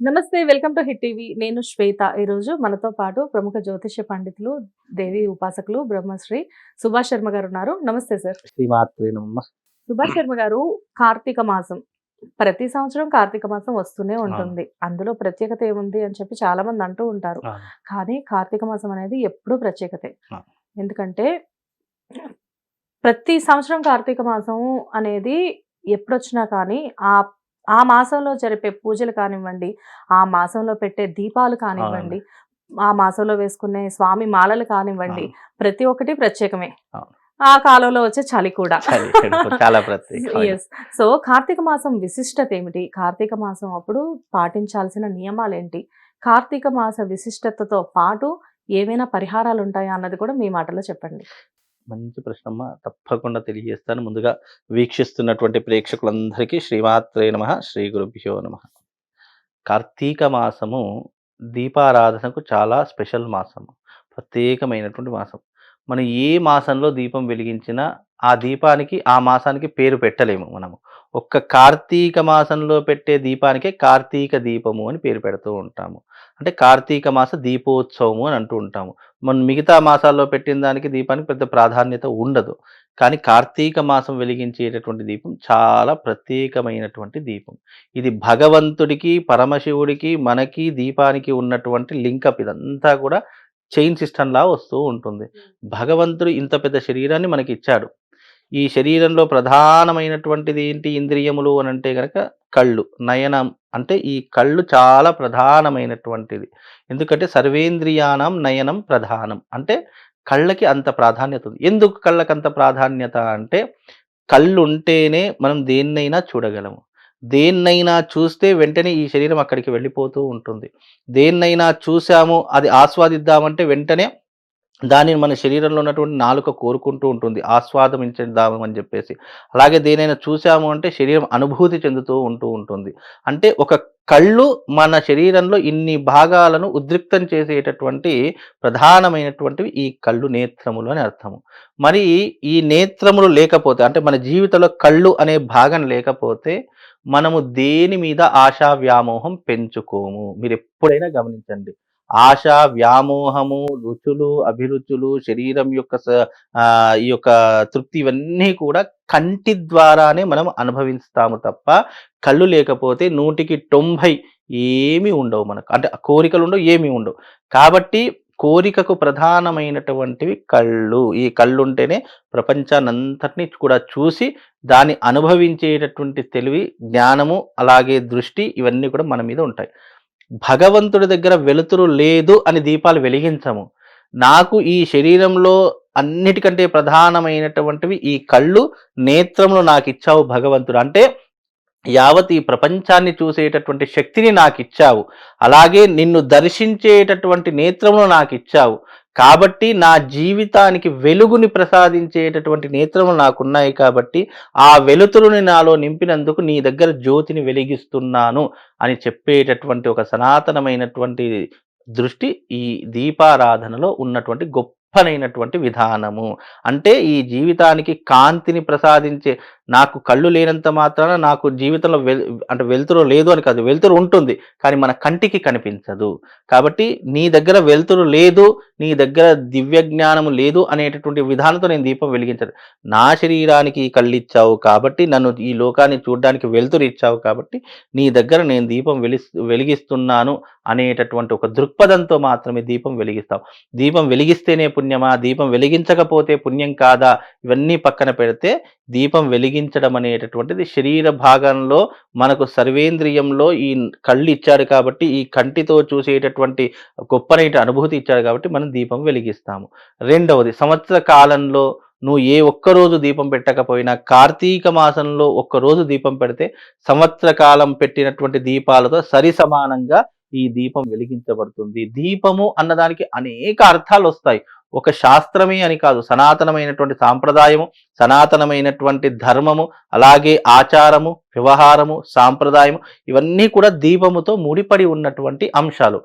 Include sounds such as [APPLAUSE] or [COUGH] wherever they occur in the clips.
నమస్తే welcome to hit TV. నేను శ్వేత. ఈరోజు మనతో పాటు ప్రముఖ జ్యోతిష్య పండితులు దేవి ఉపాసకులు బ్రహ్మశ్రీ సుభాష్ శర్మ గారు ఉన్నారు. నమస్తే సార్. సుభాష్ శర్మ గారు కార్తీక మాసం. ప్రతి సంవత్సరం కార్తీక మాసం వస్తూనే ఉంటుంది. అందులో ప్రత్యేకత ఏముంది అని చెప్పి చాలా మంది అంటూ ఉంటారు. కానీ కార్తీక మాసం అనేది ఎప్పుడూ ప్రత్యేకతే. ఎందుకంటే ప్రతి సంవత్సరం కార్తీక మాసం అనేది ఎప్పుడొచ్చినా కానీ ఆ ఆ మాసంలో జరిపే పూజలు కానివ్వండి ఆ మాసంలో పెట్టే దీపాలు కానివ్వండి ఆ మాసంలో వేసుకునే స్వామి మాలలు కానివ్వండి ప్రతి ఒక్కటి ప్రత్యేకమే. ఆ కాలంలో వచ్చే చలి కూడా. చలి. సో [LAUGHS] కార్తీక మాసం విశిష్టత ఏమిటి? కార్తీక మాసం అప్పుడు పాటించాల్సిన నియమాలు ఏంటి కార్తీక మాస విశిష్టతతో పాటు ఏమైనా పరిహారాలు ఉంటాయా అన్నది కూడా మీ మాటలో చెప్పండి. మంచి ప్రశ్నమ్మ. తప్పకుండా తెలియజేస్తాను. ముందుగా వీక్షిస్తున్నటువంటి ప్రేక్షకులందరికీ శ్రీమాత్రే నమ. శ్రీ గురుభ్యో నమ. కార్తీక మాసము దీపారాధనకు చాలా స్పెషల్ మాసము. ప్రత్యేకమైనటువంటి మాసం. మనం ఏ మాసంలో దీపం వెలిగించినా ఆ దీపానికి ఆ మాసానికి పేరు పెట్టలేము మనము. ఒక్క కార్తీక మాసంలో పెట్టే దీపానికే కార్తీక దీపము అని పేరు పెడుతూ ఉంటాము. అంటే కార్తీక మాస దీపోత్సవము అని అంటూ ఉంటాము. మన మిగతా మాసాల్లో పెట్టిన దానికి దీపానికి పెద్ద ప్రాధాన్యత ఉండదు. కానీ కార్తీక మాసం వెలిగించేటటువంటి దీపం చాలా ప్రత్యేకమైనటువంటి దీపం. ఇది భగవంతుడికి పరమశివుడికి మనకి దీపానికి ఉన్నటువంటి లింకప్ ఇదంతా కూడా చైన్ సిస్టమ్ లా వస్తూ ఉంటుంది. భగవంతుడు ఇంత పెద్ద శరీరాన్ని మనకి ఇచ్చాడు ఈ శరీరంలో ప్రధానమైనటువంటిది ఏంటి? ఇంద్రియములు అని అంటే కనుక కళ్ళు నయనం అంటే ఈ కళ్ళు చాలా ప్రధానమైనటువంటిది. ఎందుకంటే సర్వేంద్రియానం నయనం ప్రధానం. అంటే కళ్ళకి అంత ప్రాధాన్యత ఉంది. ఎందుకు కళ్ళకి అంత ప్రాధాన్యత అంటే కళ్ళు ఉంటేనే మనం దేన్నైనా చూడగలము. దేన్నైనా చూస్తే వెంటనే ఈ శరీరం అక్కడికి వెళ్ళిపోతూ ఉంటుంది. దేన్నైనా చూసాము అది ఆస్వాదిద్దామంటే వెంటనే దానిని మన శరీరంలో ఉన్నటువంటి నాలుక కోరుకుంటూ ఉంటుంది ఆస్వాదమించేద్దాము అని చెప్పేసి. అలాగే దేనైనా చూసాము అంటే శరీరం అనుభూతి చెందుతూ ఉంటూ ఉంటుంది. అంటే ఒక కళ్ళు మన శరీరంలో ఇన్ని భాగాలను ఉద్రిక్తం చేసేటటువంటి ప్రధానమైనటువంటివి ఈ కళ్ళు నేత్రములు అని అర్థము. మరి ఈ నేత్రములు లేకపోతే అంటే మన జీవితంలో కళ్ళు అనే భాగం లేకపోతే మనము దేని మీద ఆశా వ్యామోహం పెంచుకోము? మీరు ఎప్పుడైనా గమనించండి. ఆశ వ్యామోహము రుచులు అభిరుచులు శరీరం యొక్క స- ఈ యొక్క తృప్తి ఇవన్నీ కూడా కంటి ద్వారానే మనం అనుభవిస్తాము తప్ప కళ్ళు లేకపోతే నూటికి తొంభై ఏమీ ఉండవు మనకు. అంటే కోరికలు ఉండవు ఏమీ ఉండవు. కాబట్టి కోరికకు ప్రధానమైనటువంటివి కళ్ళు. ఈ కళ్ళు ఉంటేనే ప్రపంచాన్నంతటినీ కూడా చూసి దాన్ని అనుభవించేటటువంటి తెలివి జ్ఞానము అలాగే దృష్టి ఇవన్నీ కూడా మన మీద ఉంటాయి. భగవంతుడి దగ్గర వెలుతురు లేదు అని దీపాలు వెలిగించము. నాకు ఈ శరీరంలో అన్నిటికంటే ప్రధానమైనటువంటివి ఈ కళ్ళు నేత్రములు నాకు ఇచ్చావు భగవంతుడు. అంటే యావత్ ఈ ప్రపంచాన్ని చూసేటటువంటి శక్తిని నాకు ఇచ్చావు అలాగే నిన్ను దర్శించేటటువంటి నేత్రములు నాకు ఇచ్చావు కాబట్టి నా జీవితానికి వెలుగుని ప్రసాదించేటటువంటి నేత్రములు నాకున్నాయి కాబట్టి ఆ వెలుతురుని నాలో నింపినందుకు నీ దగ్గర జ్యోతిని వెలిగిస్తున్నాను అని చెప్పేటటువంటి ఒక సనాతనమైనటువంటి దృష్టి ఈ దీపారాధనలో ఉన్నటువంటి గొప్ప గొప్పనైనటువంటి విధానము. అంటే ఈ జీవితానికి కాంతిని ప్రసాదించే నాకు కళ్ళు లేనంత మాత్రాన నాకు జీవితంలో వెల్ అంటే వెలుతురు లేదు అని కాదు వెలుతురు ఉంటుంది కానీ మన కంటికి కనిపించదు. కాబట్టి నీ దగ్గర వెలుతురు లేదు నీ దగ్గర దివ్య జ్ఞానము లేదు అనేటటువంటి విధానంతో నేను దీపం వెలిగించదు నా శరీరానికి ఈ కళ్ళు ఇచ్చావు కాబట్టి నన్ను ఈ లోకాన్ని చూడడానికి వెలుతురు ఇచ్చావు కాబట్టి నీ దగ్గర నేను దీపం వెలి వెలిగిస్తున్నాను అనేటటువంటి ఒక దృక్పథంతో మాత్రమే దీపం వెలిగిస్తాం. దీపం వెలిగిస్తేనే పుణ్యమా? దీపం వెలిగించకపోతే పుణ్యం కాదా? ఇవన్నీ పక్కన పెడితే దీపం వెలిగించడం అనేటటువంటిది శరీర భాగంలో మనకు సర్వేంద్రియంలో ఈ కళ్ళు ఇచ్చాడు కాబట్టి ఈ కంటితో చూసేటటువంటి గొప్పనైన అనుభూతి ఇచ్చాడు కాబట్టి మనం దీపం వెలిగిస్తాము. రెండవది సంవత్సర కాలంలో నువ్వు ఏ ఒక్క రోజు దీపం పెట్టకపోయినా కార్తీక మాసంలో ఒక్క రోజు దీపం పెడితే సంవత్సర కాలం పెట్టినటువంటి దీపాలతో సరి సమానంగా ఈ దీపం వెలిగించబడుతుంది. దీపము అన్నదానికి అనేక అర్థాలు వస్తాయి ఒక శాస్త్రమే అని కాదు సనాతనమైనటువంటి సాంప్రదాయము సనాతనమైనటువంటి ధర్మము అలాగే ఆచారము వ్యవహారము సాంప్రదాయము ఇవన్నీ కూడా దీపముతో ముడిపడి ఉన్నటువంటి అంశాలు.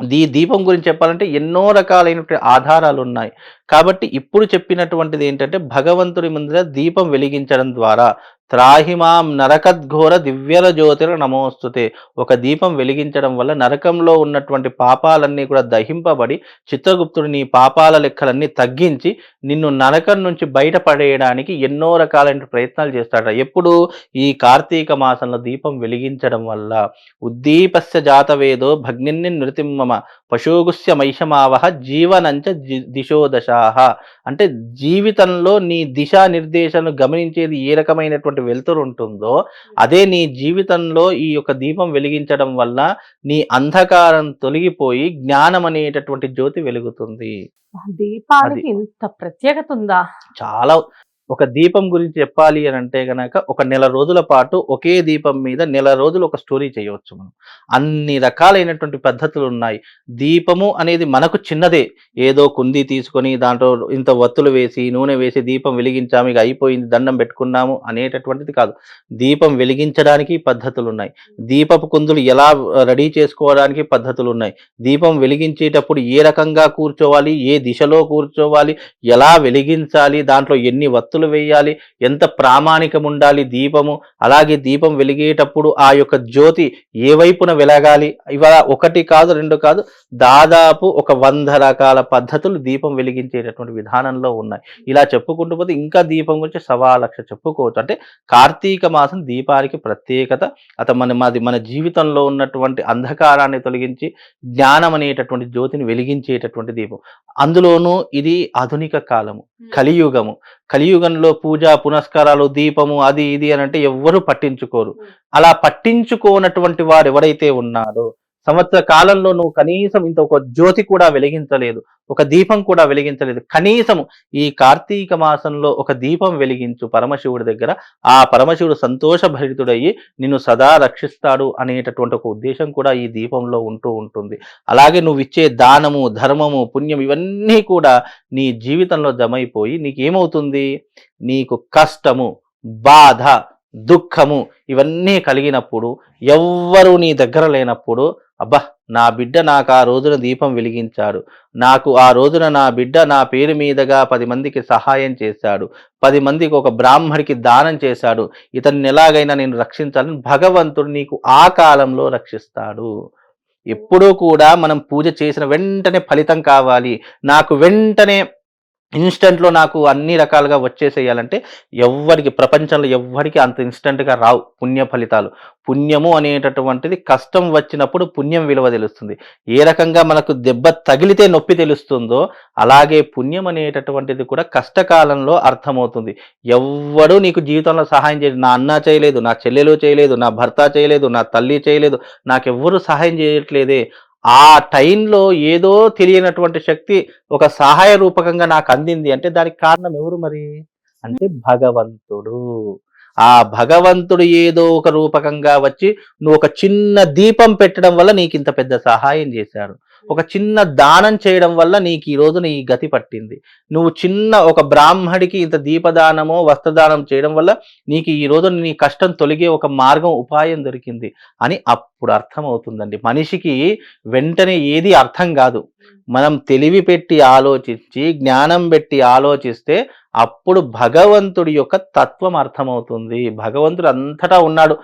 ఈ దీపం గురించి చెప్పాలంటే ఎన్నో రకాలైనటువంటి ఆధారాలు ఉన్నాయి కాబట్టి ఇప్పుడు చెప్పినటువంటిది ఏంటంటే భగవంతుడి ముందర దీపం వెలిగించడం ద్వారా త్రాహిమాం నరకద్ఘోర దివ్యల జ్యోతిర నమోస్తుతే. ఒక దీపం వెలిగించడం వల్ల నరకంలో ఉన్నటువంటి పాపాలన్నీ కూడా దహింపబడి చిత్రగుప్తుడు నీ పాపాల లెక్కలన్నీ తగ్గించి నిన్ను నరకం నుంచి బయటపడేయడానికి ఎన్నో రకాలైన ప్రయత్నాలు చేస్తాడు ఎప్పుడు? ఈ కార్తీక మాసంలో దీపం వెలిగించడం వల్ల. ఉద్దీపస్య జాతవేదో భగ్నిన్ని నృతిమ్మమ పశుగుస్య మైషమావహ జీవనంచ జి- దిశో దశాహ అంటే జీవితంలో నీ దిశా నిర్దేశాలను గమనించేది ఏ రకమైనటువంటి వెలుతురు ఉంటుందో అదే నీ జీవితంలో ఈ యొక్క దీపం వెలిగించడం వల్ల నీ అంధకారం తొలగిపోయి జ్ఞానం అనేటటువంటి జ్యోతి వెలుగుతుంది. దీపానికి ఇంత ప్రత్యేకత ఉందా? చాలా ఒక దీపం గురించి చెప్పాలి అని అంటే గనక ఒక నెల రోజుల పాటు ఒకే దీపం మీద నెల రోజులు ఒక స్టోరీ చేయవచ్చు మనం. అన్ని రకాలైనటువంటి పద్ధతులు ఉన్నాయి. దీపము అనేది మనకు చిన్నదే. ఏదో కుంది తీసుకొని దాంట్లో ఇంత వత్తులు వేసి నూనె వేసి దీపం వెలిగించాము ఇక అయిపోయింది దండం పెట్టుకున్నాము అనేటటువంటిది కాదు. దీపం వెలిగించడానికి పద్ధతులు ఉన్నాయి. దీపపు కుందులు ఎలా రెడీ చేసుకోవడానికి పద్ధతులు ఉన్నాయి. దీపం వెలిగించేటప్పుడు ఏ రకంగా కూర్చోవాలి ఏ దిశలో కూర్చోవాలి ఎలా వెలిగించాలి దాంట్లో ఎన్ని వత్తులు వేయాలి. ఎంత ప్రామాణికం ఉండాలి దీపము. అలాగే దీపం వెలిగేటప్పుడు ఆ యొక్క జ్యోతి ఏ వైపున వెలగాలి? ఇవాళ ఒకటి కాదు రెండు కాదు దాదాపు ఒక వంద రకాల పద్ధతులు దీపం వెలిగించేటటువంటి విధానంలో ఉన్నాయి. ఇలా చెప్పుకుంటూ పోతే ఇంకా దీపం గురించి సవా లక్ష చెప్పుకోవచ్చు. అంటే కార్తీక మాసం దీపానికి ప్రత్యేకత అత మన మాది మన జీవితంలో ఉన్నటువంటి అంధకారాన్ని తొలగించి జ్ఞానం అనేటటువంటి జ్యోతిని వెలిగించేటటువంటి దీపం. అందులోనూ ఇది ఆధునిక కాలము కలియుగము. కలియుగంలో పూజ పునస్కారాలు దీపము అది ఇది అని అంటే ఎవ్వరు పట్టించుకోరు. అలా పట్టించుకోనటువంటి వాడు ఎవరైతే ఉన్నాడో సంవత్సర కాలంలో నువ్వు కనీసం ఇంత ఒక జ్యోతి కూడా వెలిగించలేదు ఒక దీపం కూడా వెలిగించలేదు. కనీసం ఈ కార్తీక మాసంలో ఒక దీపం వెలిగించు పరమశివుడి దగ్గర. ఆ పరమశివుడు సంతోషభరితుడయ్యి నిన్ను సదా రక్షిస్తాడు అనేటటువంటి ఒక ఉద్దేశం కూడా ఈ దీపంలో ఉంటూ ఉంటుంది. అలాగే నువ్వు ఇచ్చే దానము ధర్మము పుణ్యం ఇవన్నీ కూడా నీ జీవితంలో జమైపోయి నీకు ఏమవుతుంది నీకు కష్టము బాధ దుఃఖము ఇవన్నీ కలిగినప్పుడు ఎవ్వరు నీ దగ్గర లేనప్పుడు అబ్బా నా బిడ్డ నాకు ఆ రోజున దీపం వెలిగించాడు. నాకు ఆ రోజున నా బిడ్డ నా పేరు మీదుగా పది మందికి సహాయం చేశాడు. పది మందికి ఒక బ్రాహ్మడికి దానం చేశాడు. ఇతన్ని ఎలాగైనా నేను రక్షించాలని భగవంతుడు నీకు ఆ కాలంలో రక్షిస్తాడు. ఎప్పుడూ కూడా మనం పూజ చేసిన వెంటనే ఫలితం కావాలి. నాకు వెంటనే ఇన్స్టెంట్లో నాకు అన్ని రకాలుగా వచ్చేసేయాలంటే ఎవ్వరికి ప్రపంచంలో ఎవ్వరికి అంత ఇన్స్టెంట్గా రావు పుణ్య ఫలితాలు. పుణ్యము అనేటటువంటిది కష్టం వచ్చినప్పుడు పుణ్యం విలువ తెలుస్తుంది. ఏ రకంగా మనకు దెబ్బ తగిలితే నొప్పి తెలుస్తుందో అలాగే పుణ్యం అనేటటువంటిది కూడా కష్టకాలంలో అర్థమవుతుంది. ఎవ్వడు నీకు జీవితంలో సహాయం చేయలేదు నా అన్న చేయలేదు నా చెల్లెలు చేయలేదు నా భర్త చేయలేదు నా తల్లి చేయలేదు నాకెవ్వరూ సహాయం చేయట్లేదే. ఆ టైంలో ఏదో తెలియనటువంటి శక్తి ఒక సహాయ రూపకంగా నాకు అందింది. అంటే దానికి కారణం ఎవరు మరి? అంటే భగవంతుడు. ఆ భగవంతుడు ఏదో ఒక రూపకంగా వచ్చి నువ్వు ఒక చిన్న దీపం పెట్టడం వల్ల నీకు ఇంత పెద్ద సహాయం చేశాడు. ఒక చిన్న దానం చేయడం వల్ల నీకు ఈ రోజున ఈ గతి పట్టింది. నువ్వు చిన్న ఒక బ్రాహ్మడికి ఇంత దీపదానమో వస్త్రదానం చేయడం వల్ల నీకు ఈ రోజు నీ కష్టం తొలగే ఒక మార్గం ఉపాయం దొరికింది అని అప్పుడు అర్థం అవుతుందండి మనిషికి వెంటనే ఏది అర్థం కాదు. మనం తెలివి పెట్టి ఆలోచించి జ్ఞానం పెట్టి ఆలోచిస్తే అప్పుడు భగవంతుడి యొక్క తత్వం అర్థమవుతుంది. భగవంతుడు అంతటా ఉన్నాడు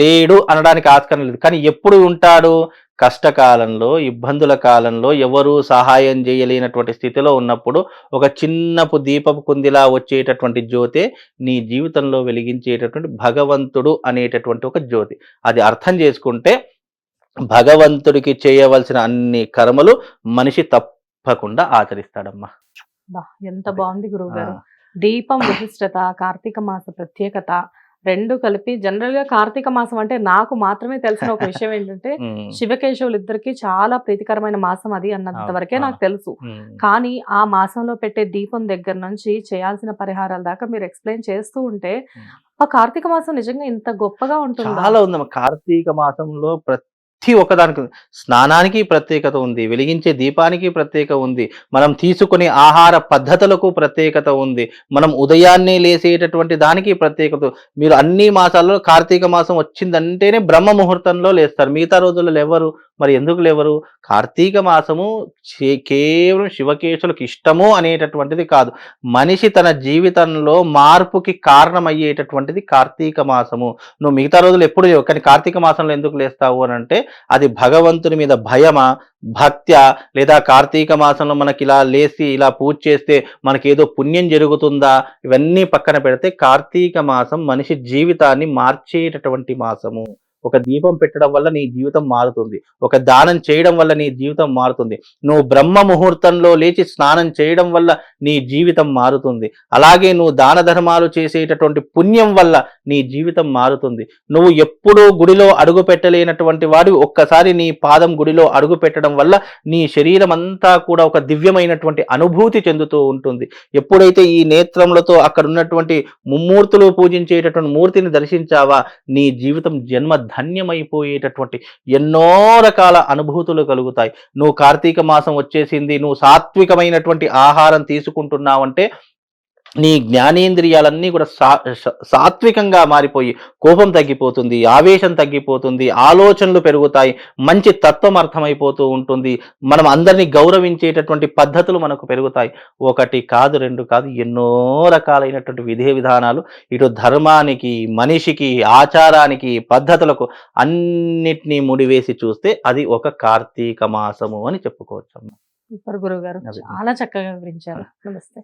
లేడు అనడానికి ఆస్కారం లేదు. కానీ ఎప్పుడు ఉంటాడు? కష్టకాలంలో ఇబ్బందుల కాలంలో ఎవరు సహాయం చేయలేనటువంటి స్థితిలో ఉన్నప్పుడు ఒక చిన్నపు దీపపు కుందిలా వచ్చేటటువంటి జ్యోతే నీ జీవితంలో వెలిగించేటటువంటి భగవంతుడు అనేటటువంటి ఒక జ్యోతి. అది అర్థం చేసుకుంటే భగవంతుడికి చేయవలసిన అన్ని కర్మలు మనిషి తప్పకుండా ఆచరిస్తాడమ్మా. ఎంత బాగుంది గురువు గారు. దీపం విశిష్టత కార్తీక మాస ప్రత్యేకత రెండు కలిపి జనరల్గా కార్తీక మాసం అంటే నాకు మాత్రమే తెలిసిన ఒక విషయం [LAUGHS] ఏంటంటే శివకేశవులు ఇద్దరికి చాలా ప్రీతికరమైన మాసం అది అన్నంత వరకే నాకు. తెలుసు. కానీ ఆ మాసంలో పెట్టే దీపం దగ్గర నుంచి చేయాల్సిన పరిహారాల దాకా మీరు ఎక్స్ప్లెయిన్ చేస్తూ ఉంటే. ఆ కార్తీక మాసం నిజంగా ఇంత గొప్పగా ఉంటుందా చాలా ఉందమ్మా కార్తీక మాసంలో ప్రతి ఒక్కదానికి స్నానానికి ప్రత్యేకత ఉంది వెలిగించే దీపానికి ప్రత్యేక ఉంది మనం తీసుకునే ఆహార పద్ధతులకు ప్రత్యేకత ఉంది మనం ఉదయాన్నే లేసేటటువంటి దానికి ప్రత్యేకత మీరు అన్ని మాసాల్లో కార్తీక మాసం వచ్చిందంటేనే బ్రహ్మ ముహూర్తంలో లేస్తారు మిగతా రోజుల్లో ఎవరు మరి ఎందుకు లేవరు? కార్తీక మాసము కేవలం శివకేశులకు ఇష్టము అనేటటువంటిది కాదు. మనిషి తన జీవితంలో మార్పుకి కారణమయ్యేటటువంటిది కార్తీక మాసము. నువ్వు మిగతా రోజులు ఎప్పుడు లేవు కానీ కార్తీక మాసంలో ఎందుకు లేస్తావు అని అంటే అది భగవంతుని మీద భయమా భక్త్య లేదా కార్తీక మాసంలో మనకి ఇలా లేసి ఇలా పూజ చేస్తే మనకి ఏదో పుణ్యం జరుగుతుందా? ఇవన్నీ పక్కన పెడితే కార్తీక మాసం మనిషి జీవితాన్ని మార్చేటటువంటి మాసము. ఒక దీపం పెట్టడం వల్ల నీ జీవితం మారుతుంది. ఒక దానం చేయడం వల్ల నీ జీవితం మారుతుంది. నువ్వు బ్రహ్మ ముహూర్తంలో లేచి స్నానం చేయడం వల్ల నీ జీవితం మారుతుంది. అలాగే నువ్వు దాన ధర్మాలు చేసేటటువంటి పుణ్యం వల్ల నీ జీవితం మారుతుంది. నువ్వు ఎప్పుడూ గుడిలో అడుగు పెట్టలేనటువంటి వాడు ఒక్కసారి నీ పాదం గుడిలో అడుగు పెట్టడం వల్ల నీ శరీరం అంతా కూడా ఒక దివ్యమైనటువంటి అనుభూతి చెందుతూ ఉంటుంది. ఎప్పుడైతే ఈ నేత్రములతో అక్కడ ఉన్నటువంటి ముమ్మూర్తులు పూజించేటటువంటి మూర్తిని దర్శించావా నీ జీవితం జన్మ ధన్యమైపోయేటటువంటి ఎన్నో రకాల అనుభూతులు కలుగుతాయి. నువ్వు కార్తీక మాసం వచ్చేసింది నువ్వు సాత్వికమైనటువంటి ఆహారం తీసుకుంటున్నావంటే నీ జ్ఞానేంద్రియాలన్నీ కూడా సా సాత్వికంగా మారిపోయి కోపం తగ్గిపోతుంది ఆవేశం తగ్గిపోతుంది ఆలోచనలు పెరుగుతాయి మంచి తత్వం అర్థమైపోతూ ఉంటుంది. మనం అందరినీ గౌరవించేటటువంటి పద్ధతులు మనకు పెరుగుతాయి. ఒకటి కాదు రెండు కాదు ఎన్నో రకాలైనటువంటి విధి విధానాలు ఇటు ధర్మానికి మనిషికి ఆచారానికి పద్ధతులకు అన్నిటినీ ముడివేసి చూస్తే అది ఒక కార్తీక మాసము అని చెప్పుకోవచ్చు సూపర్ గురువు గారు. చాలా చక్కగా వివరించారు. నమస్తే.